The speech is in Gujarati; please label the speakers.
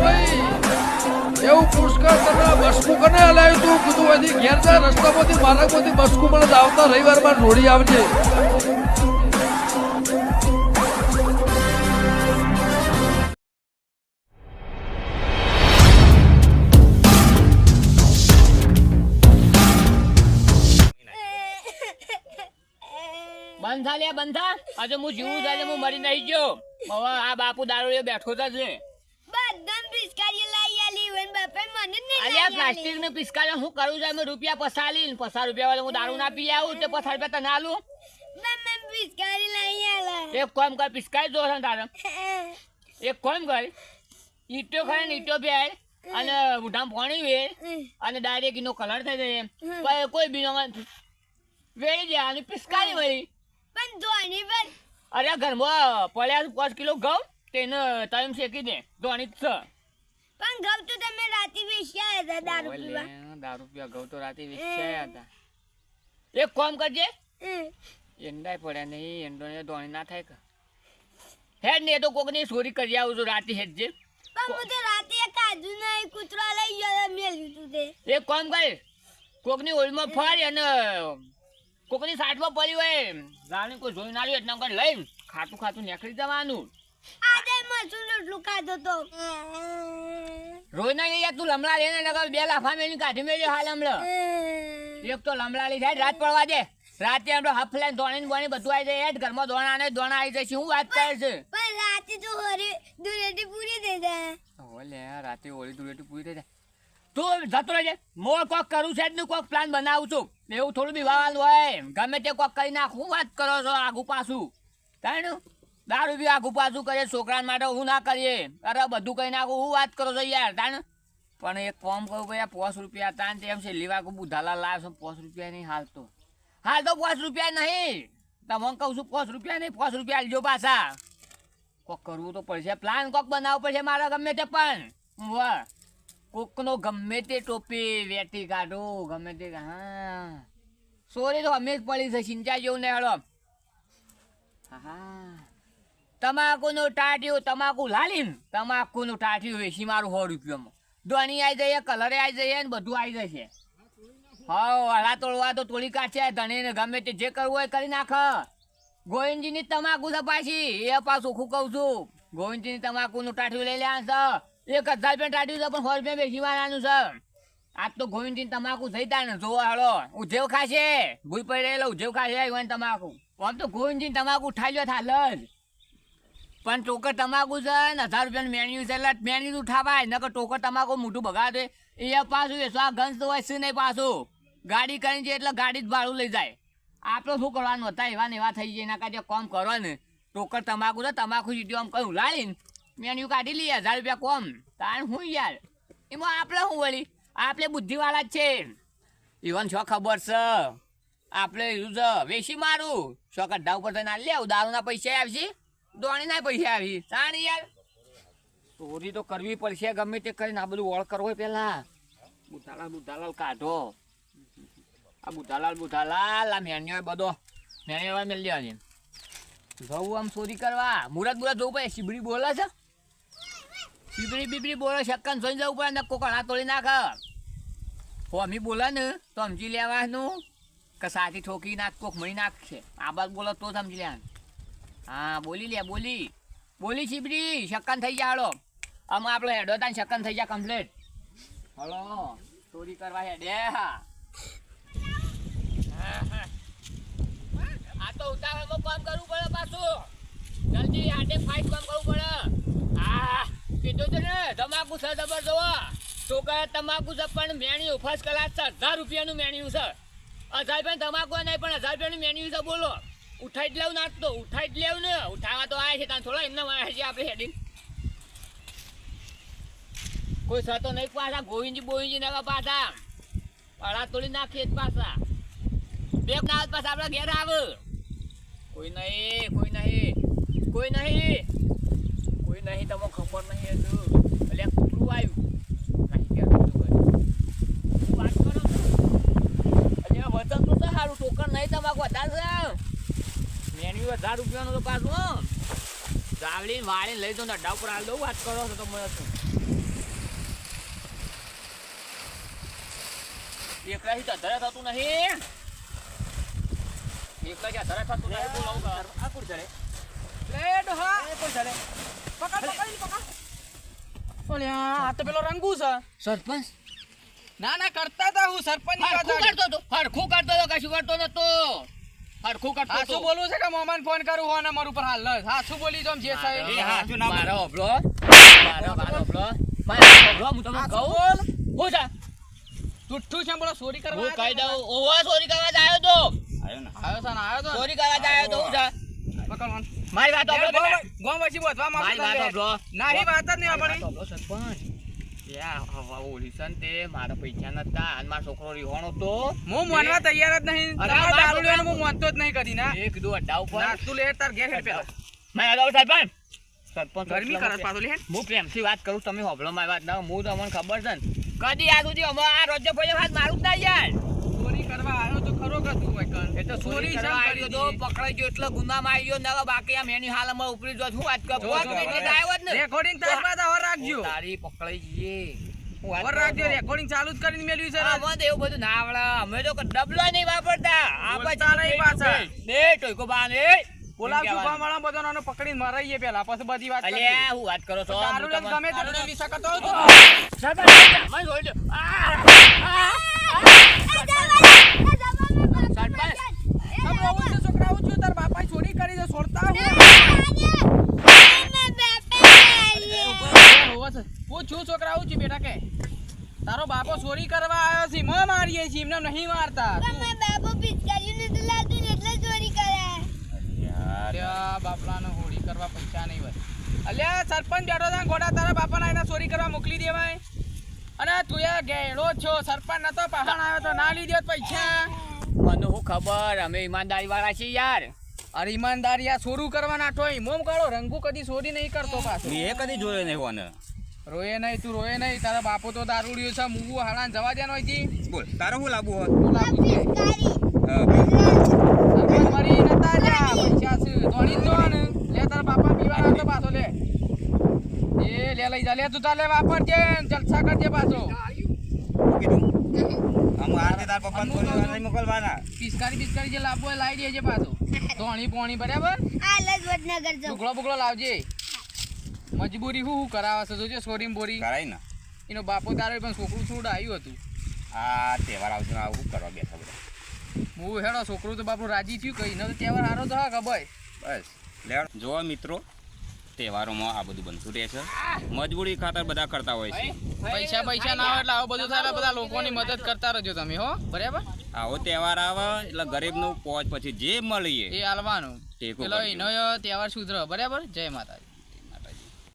Speaker 1: ભાઈ. એવું પુષ્કળ તને બસકું કને હલાવ્યું તું કીધું હજી ઘેર જા રસ્તામાંથી, માર્ગમાંથી બસકું જ આવતા રવિવારમાં રોડી આવજે.
Speaker 2: બંધા લે બંધા આજે હું જીવું થાય હું મરી નહીં ગયો. હવે આ બાપુ દારૂ બેઠો
Speaker 3: જ છે.
Speaker 2: પ્લાસ્ટિક ને પિસ્કારે હું કરું છું? અમે રૂપિયા પસાલી ને પચાસ રૂપિયા વાળા હું દારૂ ના પી આવું તે પસાર રૂપિયા તને આલું? એક કોમ કર પિસ્કારી દો તારે. એક કોમ કર ઈટો ને ઈટો બે અને ઉઢામ પાણી વે અને ડાયરેક્ટ એનો કલર થઈ જાય કોઈ- કોઈ બીનો વેળી જાય અને પિસ્કારી વળી
Speaker 3: પણ ધોની પર
Speaker 2: અરે ઘરમાં પડ્યા પાંચ કિલો ઘઉં તેને ટાઈમ શેકી દે. જ છે.
Speaker 3: પણ ઘઉં તો રાતે વેચ્યા દારૂ પીવા.
Speaker 2: દારૂ પીવા ઘઉં તો રાતે વેચાયા હતા. એક કોમ કરજે. એંડાય પડ્યા નહીં એંડો ને ના થાય કે. હેડ ને તો તો કોકની ચોરી કરી આવું છું રાતે હેડ જે
Speaker 3: પણ હું તો રાતે કાજુ નહીં કૂતરા લઈ ગયો મેલ્યું તું તે.
Speaker 2: એક કોમ કર કોકની ઓળમાં ફરી અને કોકની સાઠમાં પડી હોય જાણે કોઈ જોઈ ના એટલે એટલે લઈ ખાતું ખાતું નીકળી જવાનું.
Speaker 3: આજે મસૂર રોટલું ખાધો તો.
Speaker 2: રોઈ ના યાર તું લમડા લઈને નકર બે લાફા મેલી કાઢી મેલ્યો હાલ હમણાં એક તો લમડાલી થાય રાત પડવા દે. રાતે આપણે હફ લઈને ધોણી બોણી બધું આવી જાય જ ઘરમાં ધોણા ને ધોણા આવી જાય શું વાત કરે છે?
Speaker 3: પણ રાતે તો હરી દુરેટી પૂરી થઈ જાય.
Speaker 2: ઓલે રાતે હોળી ધૂળેટી પૂરી થઈ જાય. તું જતો રહેજે. મોર કોક કરું છે જ કોક પ્લાન બનાવું છું. એવું થોડું બી વાવાનું હોય. ગમે તે કોક કરી નાખ. હું વાત કરો છો આગુ પાછું. તાણું દારૂ બી આખું પાછું કરે છોકરા માટે હું ના કરીએ. અરે બધું કઈ નાખું હું વાત કરો છો યાર, તાણ? પણ એક કોમ કહું ભાઈ પોસ રૂપિયા તાન તેમ છે, લેવા કહું બુધાલા લાવ છો પોસ રૂપિયા નહીં હાલ તો હાલ તો પોસ રૂપિયા નહીં. તમને કહું છું પોસ રૂપિયા નહીં પોસ રૂપિયા લેજો પાછા. કોક કરવું તો પડશે. પ્લાન કોક બનાવવું પડશે મારા ગમે તે પણ. વાહ. કોકનો ગમે તે ટોપી વેટી કાઢો, ગમે તે હા. સોરી, તો અમે જ પડી છે સિંચા જેવું ને હા હા. તમાકુનું ટાટ્યું તમાકુ લાલીન, તમાકુનું ટાટ્યું વેચી મારું સો રૂપિયામાં. ધોની આવી જઈએ, કલરે આવી જઈએ ને બધું આવી જશે. હા હળા તોડવા તો તોડી કાઢશે, ધણીને ગમે તે જે કરવું હોય કરી નાખ. ગોવિંદજીની તમાકુ પાછી, એ પાછું હું કહું છું. ગોવિંદજીની તમાકુનું ટાઠ્યું લઈ લેવાનું છે. એક હજાર રૂપિયા ટાઠ્યું છે, પણ સો રૂપિયા બેસી વાળાનું છે. આજ તો ગોવિંદજી તમાકુ થઈ તા ને, જોવા હળો ઉધેવ ખાશે. ભૂલ પડી રહેલો ઉધેવ ખાશે તમાકુ. આમ તો ગોવિંદજી તમાકુ ઉઠાઈ લ્યો થાલ જ. પણ ટોકર તમાકુ છે ને, હજાર રૂપિયાનું મેન્યુ છે, એટલે મેન્યુ ઉઠાવાય નકર ટોકર તમાકુ મોટું બગાડે એ પાછું એ આ ગંજ તો હોય છે નહીં પાછું. ગાડી કરીને છે એટલે ગાડી જ ભાડું લઈ જાય. આપણે શું કરવાનું? હતા એવા ને એવા થઈ જાય એના કાંઈ કોમ કરો ને. ટોકર તમાકુ છે, તમાકુ સીધી આમ કહ્યું લાવીને મેન્યુ કાઢી લઈએ, હજાર રૂપિયા કોમ. તાણ હું યાર? એમાં આપણે શું વળી? આપણે બુદ્ધિવાળા જ છે. ઈવન છો ખબર છે? આપણે એવું છે વેસી મારું. છો કઢા ઉપર થઈને લે દારૂના પૈસા આવશે દોણીના પૈસા આવી. તાણ યાર ચોરી તો કરવી પડશે, ગમે તે કરીને આ બધું ઓળ કરવો પેલા. બુધાલાલ બુધાલાલ કાઢો. આ બુધાલાલ બુધાલાલ, આ મેન્યો બધો. મેન્યો મેળ દેવાની જવું આમ ચોરી કરવા. મુરત મુરત જવું પડે, શીબડી બોલે છે? શીબડી બીબડી બોલે, શક્કન જોઈને જવું પડે ને કોક હાથ તોડી નાખ. હોમી બોલે ને, તો સમજી લેવાનું કે સાથી ઠોકી નાખ, કોક મળી નાખશે. આ બાદ બોલો તો સમજી લેવાનું. હા, બોલી લે, બોલી. બોલી છીબડી શક્કન થઈ જા હળો આમ આપણે હેડો તાન, શક્કન થઈ જા કમ્પ્લીટ હલો, ચોરી કરવા હેડે, હા. આ તો ઉતાવળમાં કામ કરવું પડે પાછું. જલ્દી આટે ફાઇટ કામ કરવું પડે. હા, કીધું છે ને, તમાકુ છે જબર જોવો. છોકરા તમાકુ છે, પણ મેણ્યું ફર્સ્ટ ક્લાસ છે. હજાર રૂપિયાનું મેણ્યું છે. હજાર રૂપિયા તમાકુ નહીં, પણ હજાર રૂપિયાનું મેન્યુ છે, બોલો. ઉઠાઈ જ લેવું તો, ઉઠાઈ જ લેવું ને. ઉઠાવા તો આવે છે ત્યાં થોડા એમના માણસ છે આપણે હેડીને કોઈ થતો નહીં પાછા, ગોવિંદજી, બોવિંદજી ના પાછા. પાડા તોડી નાખીએ પાછા. બે ના પાછા આપણા ઘેર આવે. કોઈ નહીં કોઈ નહીં કોઈ નહીં કોઈ નહીં, તમને ખબર નહીં હજુ. એટલે કૂતરું આવ્યું. નહીં તમાકુ, વધારે જીવ હજાર રૂપિયાનો તો પાછો ચાવડી વાળી લઈ દઉં ને ઉપર આવી વાત કરો છો તો અધરે થતું નહીં. એકલાથી અધરે થતું નહીં આ
Speaker 4: તો પેલો રંગુ છે.
Speaker 2: સરપંચ?
Speaker 4: ના ના કરતા હતા હું સરપંચ
Speaker 2: કરતો હતો હરખું કરતો હતો કશું કરતો નતો હરખું કરતો
Speaker 4: છે કે મોમાન ફોન કરું હો ઉપર હાલ જ. હા બોલી જો જે સાહેબ
Speaker 2: એ હા
Speaker 5: ના
Speaker 2: મારો હોભળો મારો મારો હોભળો મારો હોભળો હું તમને કહું. હું છે
Speaker 4: છે બોલો સોરી કરવા
Speaker 2: હું કહી દઉં ઓવો ચોરી કરવા જ આવ્યો તો.
Speaker 5: આવ્યો ને.
Speaker 4: આવ્યો છે ને તો ને?
Speaker 2: કરવા જ આવ્યો તો હું છે મારી વાત તમે.
Speaker 4: ગોમ
Speaker 2: મારી વાત
Speaker 4: તમે.
Speaker 2: હોભળો
Speaker 4: ના વાત જ નહીં આપણી
Speaker 2: સરપંચ. તે મારા પૈસા નતા. અને મારો છોકરો રિહોણો તો
Speaker 4: હું માનવા તૈયાર જ નહીં.
Speaker 2: અરે
Speaker 4: દારૂ લેવાનું હું માનતો જ નહીં કદી ના?
Speaker 2: એક દો અડ્ડા ઉપર.
Speaker 4: તું લે તાર ઘેર હેડ પેલા.
Speaker 2: મેં આવો સરપંચ સરપંચ
Speaker 4: ગરમી કરે પાછો લે
Speaker 2: હું પ્રેમથી વાત કરું તમે હોભળો મારી વાત ના હું તમને ખબર છે ને. કદી આ સુધી અમે આ રોજો ભાઈ વાત મારું જ ના યાર
Speaker 4: ચોરી કરવા આવ્યો તો ખરો કે તું વૈકલ?
Speaker 2: એ તો ચોરી? પકડાઈ ગયો એટલે ગુનામાં આવી ગયો ને બાકી આમ એની હાલમાં ઉપરી જો શું વાત કરું? કોક એટલે આવ્યો જ ને.
Speaker 4: રેકોર્ડિંગ તાર પાસે હવે રાખજો.
Speaker 2: તારી પકડાઈ જઈએ કરું
Speaker 4: રાખજો રેકોર્ડિંગ ચાલુ જ કરીને મેલ્યું છે
Speaker 2: તો એવું બધું ના આવડે. અમે તો ડબલો નહીં વાપરતા.
Speaker 4: બોલતા નહીં પાછા.
Speaker 2: ને ટોયકો બા ને
Speaker 4: બોલાવજો ગામવાળા બધાનો પકડીને મરાઈએ પેલા પછી બધી વાત
Speaker 2: હું વાત કરો છો? હું
Speaker 4: ગમે શકતો. તો.
Speaker 2: સરપંચ, મને જોઈ લો. આ, આ, સરપંચ.
Speaker 4: આમ રોવું છે છોકરાઓ છું, તારા બાપાએ ચોરી કરી છે, છોડતા હું. રોવે છે. હું છું બેટા કે? તારો બાપો ચોરી કરવા આવ્યો છે માં મારીએ છીએ એમને નહીં મારતા. અલ્યા બાપલાનો હોળી કરવા પૈસા નહીં હોય. અલ્યા સરપંચ બેઠો છે ગોડા તારા બાપાના એના ચોરી કરવા મોકલી દેવાય. અને તું ગેડો છો સરપંચ નતો પહાણ આવ્યો તો ના લીધો પૈસા.
Speaker 2: મને શું ખબર અમે ઈમાનદારી વાળા છીએ યાર.
Speaker 4: અરે ઈમાનદારી આ સોરું કરવાના ટોય મોમ કાળો રંગુ કદી સોરી નહીં કરતો પાછો.
Speaker 5: એ કદી જોયો નહીં કોને
Speaker 4: રોયે નહીં તું રોયે નહીં. તારા બાપો તો દારૂડિયો છે મૂવું હાડા જવા દેનો અહીંથી
Speaker 5: બોલ તારે હું લાગુ હોત?
Speaker 4: તું લાગુ છે.
Speaker 5: હા.
Speaker 4: મરી નતા જા પૈસા છે દોડી જ ને લે તારા બાપા પીવા આવતો પાછો લે. એ લે લઈ જા. લે તું તાલે વાપરજે જલસા કરજે પાછો.
Speaker 5: શું કીધું? આમ આ તાર પપ્પાને નહીં મોકલવાના.
Speaker 4: પિસ્કારી પિસ્કારી જે લાવવો હોય લાવી દેજે પાછો. ધોણી પોણી બરાબર? ટુકડો બુકડો લાવજે. મજબૂરી હું હું કરાવે છે જોજે સોરી બોરી.
Speaker 5: કરાય ને.
Speaker 4: એનો બાપો તારે પણ છોકરું છોડ આવ્યું હતું.
Speaker 5: આ તહેવાર આવશે ને આવું શું કરવા બેઠા બધા.
Speaker 4: હું હેડો છોકરું તો બાપુ રાજી થયું કઈ ન તો તહેવાર હારો તો હા ખબર.
Speaker 5: બસ. લેવડ જો મિત્રો તહેવારોમાં આ બધું બનતું રહે છે. મજબૂરી ખાતર બધા કરતા હોય છે.
Speaker 4: પૈસા પૈસા ના આવે એટલે આવું બધું થાય એટલે બધા લોકોની મદદ કરતા રહેજો તમે હો. બરાબર?
Speaker 5: આવો તહેવાર આવે એટલે ગરીબનું પહોંચ પછી જે મળીએ.
Speaker 4: એ હાલવાનું. પેલો એનો તહેવાર સુધરો બરાબર? જય માતાજી.